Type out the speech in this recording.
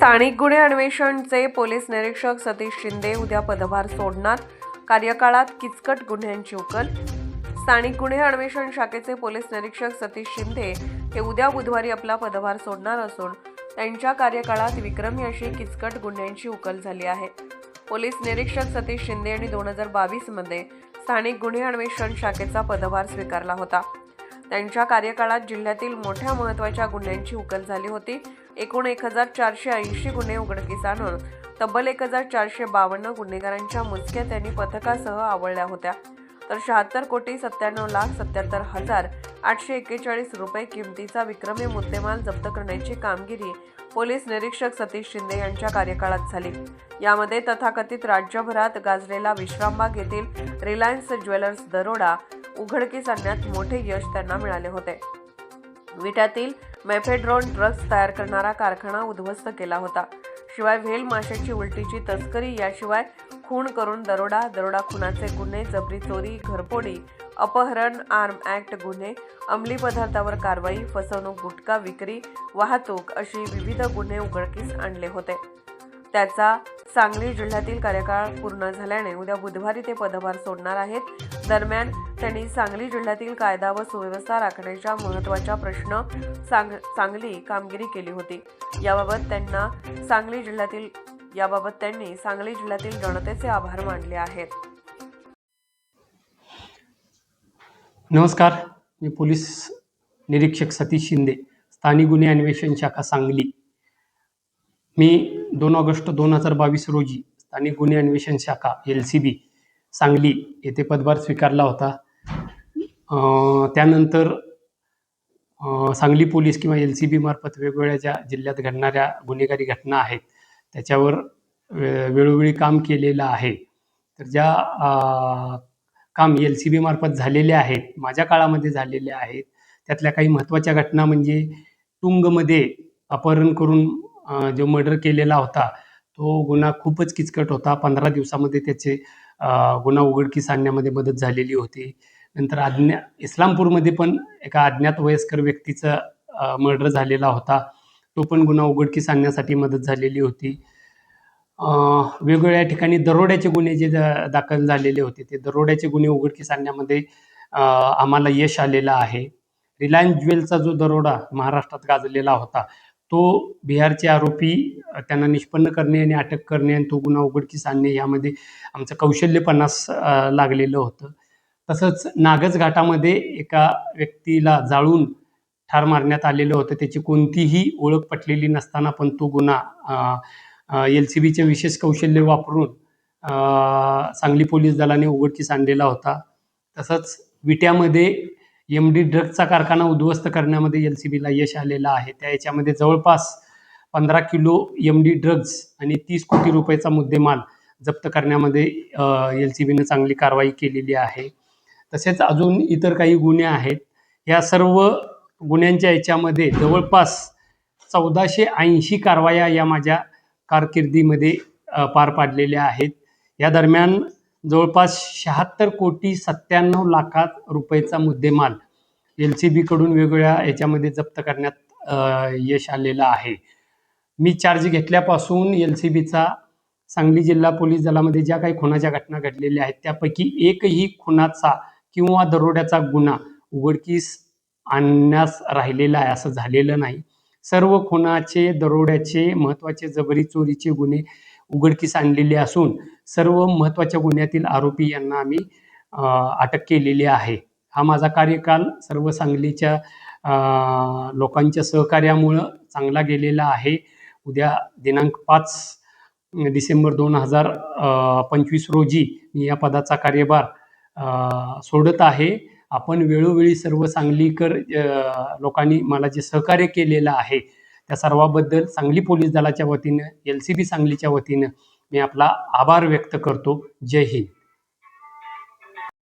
स्थानिक गुन्हे अन्वेषणचे पोलीस निरीक्षक सतीश शिंदे उद्या पदभार सोडणार. कार्यकाळात किचकट गुन्ह्यांची उकल. स्थानिक गुन्हे अन्वेषण शाखेचे पोलीस निरीक्षक सतीश शिंदे हे उद्या बुधवारी आपला पदभार सोडणार असून त्यांच्या कार्यकाळात विक्रमी अशी किचकट गुन्ह्यांची उकल झाली आहे. पोलीस निरीक्षक सतीश शिंदे यांनी दोन हजार बावीसमध्ये स्थानिक गुन्हे अन्वेषण शाखेचा पदभार स्वीकारला होता. त्यांच्या कार्यकाळात जिल्ह्यातील मोठ्या महत्त्वाच्या गुन्ह्यांची उकल झाली होती. एकूण एक हजार चारशे ऐंशी गुन्हे उघडकीस आणून तब्बल एक हजार चारशे बावन्न गुन्हेगारांच्या मुसक्या त्यांनी पथकासह आवळल्या होत्या. तर शहात्तर कोटी सत्त्याण्णव लाख सत्याहत्तर हजार आठशे एक्केचाळीस रुपये किमतीचा विक्रमी मुद्देमाल जप्त करण्याची कामगिरी पोलीस निरीक्षक सतीश शिंदे यांच्या कार्यकाळात झाली. यामध्ये तथाकथित राज्यभरात गाजलेला विश्रामबाग येथील रिलायन्स ज्वेलर्स दरोडा उघडकीस आणण्यात मोठे यश त्यांना मिळाले होते. विट्यातील मेफेड्रॉन ड्रग्ज तयार करणारा कारखाना उद्ध्वस्त केला होता. शिवाय व्हेल माशाची उलटीची तस्करी याशिवाय खून करून दरोडा दरोडा खुनाचे गुन्हे जबरी चोरी घरपोडी अपहरण आर्म ॲक्ट गुन्हे अंमली पदार्थावर कारवाई फसवणूक गुटखा विक्री वाहतूक अशी विविध गुन्हे उघडकीस आणले होते. त्याचा सांगली जिल्ह्यातील कार्यकाळ पूर्ण झाल्याने उद्या बुधवारी ते पदभार सोडणार आहेत. दरम्यान त्यांनी सांगली जिल्ह्यातील कायदा व सुव्यवस्था राखण्याच्या महत्त्वाच्या प्रश्न सांग चांगली कामगिरी केली होती. याबाबत त्यांना सांगली जिल्ह्यातील याबाबत त्यांनी सांगली जिल्ह्यातील जनतेचे आभार मानले आहेत. नमस्कार. मी पोलीस निरीक्षक सतीश शिंदे स्थानिक गुन्हे अन्वेषण शाखा सांगली. मी दोन ऑगस्ट दोन हजार बावीस रोजी स्थानिक गुन्हे अन्वेषण शाखा एल सी बी सांगली येथे पदभार स्वीकारला होता. त्यानंतर सांगली पोलीस किंवा एल सी बी मार्फत वेगवेगळ्या ज्या जिल्ह्यात घडणाऱ्या गुन्हेगारी घटना आहेत. त्याच्यावर वेळोवेळी काम केलेलं आहे. तर ज्या काम एल सी बी मार्फत झालेले आहेत माझ्या काळामध्ये झालेले आहेत त्यातल्या काही महत्त्वाच्या घटना म्हणजे तुंगमध्ये अपहरण करून जो मर्डर केलेला होता तो गुन्हा खूपच किचकट होता. पंधरा दिवसामध्ये त्याचे गुन्हा उघडकीस आणण्यामध्ये मदत झालेली होती. नंतर अज्ञा इस्लामपूरमध्ये पण एका अज्ञात वयस्कर व्यक्तीचा मर्डर झालेला होता. तो पण गुन्हा उघडकीस आणण्यासाठी मदत झालेली होती. वेगवेगळ्या ठिकाणी दरोड्याचे गुन्हे जे दाखल झालेले होते ते दरोड्याचे गुन्हे उघडकीस आणण्यामध्ये आम्हाला यश आलेलं आहे. रिलायन्स ज्वेलचा जो दरोडा महाराष्ट्रात गाजलेला होता तो बिहारचे आरोपी त्यांना निष्पन्न करणे आणि अटक करणे आणि तो गुन्हा उघडकीस आणणे यामध्ये आमचं कौशल्यपणास लागलेलं होतं. तसंच नागज घाटामध्ये एका व्यक्तीला जाळून ठार मारण्यात आलेलं होतं. त्याची कोणतीही ओळख पटलेली नसताना पण तो गुन्हा एल सी बीचे विशेष कौशल्य वापरून सांगली पोलीस दलाने उघडकीस आणलेला होता. तसंच विट्यामध्ये एम डी ड्रगचा कारखाना उद्ध्वस्त करण्यामध्ये एल सी बीला यश आलेलं आहे. त्या याच्यामध्ये जवळपास पंधरा किलो एम डी ड्रग्ज आणि तीस कोटी रुपयाचा मुद्देमाल जप्त करण्यामध्ये एल सी बीनं चांगली कारवाई केलेली आहे. तसेच अजून इतर काही गुन्हे आहेत. या सर्व गुन्ह्यांच्या याच्यामध्ये जवळपास चौदाशे ऐंशी कारवाया या माझ्या कारकिर्दीमध्ये पार पाडलेल्या आहेत. या दरम्यान जवळपास शहात्तर कोटी सत्त्याण्णव लाखात रुपयेचा मुद्देमाल एल सी बीकडून वेगवेगळ्या याच्यामध्ये जप्त करण्यात यश आलेलं आहे. मी चार्ज घेतल्यापासून एल सी बीचा सांगली जिल्हा पोलीस दलामध्ये ज्या काही खुनाच्या घटना घडलेल्या आहेत त्यापैकी एकही खुनाचा किंवा दरोड्याचा गुन्हा उघडकीस आणण्यास राहिलेला आहे असं झालेलं नाही. सर्व खुनाचे दरोड्याचे महत्त्वाचे जबरी चोरीचे गुन्हे उघडकीस आणलेले असून सर्व महत्त्वाच्या गुन्ह्यातील आरोपी यांना आम्ही अटक केलेली आहे. हा माझा कार्यकाल सर्व सांगलीच्या लोकांच्या सहकार्यामुळं चांगला गेलेला आहे. उद्या दिनांक पाच डिसेंबर दोन हजार पंचवीस रोजी मी या पदाचा कार्यभार सोडत आहे. आपण वेळोवेळी सर्व सांगलीकर लोकांनी मला जे सहकार्य केलेलं आहे त्या सर्वाबद्दल सांगली पोलीस दलाच्या वतीनं एल सी बी सांगलीच्या वतीनं मी आपला आभार व्यक्त करतो. जय हिंद.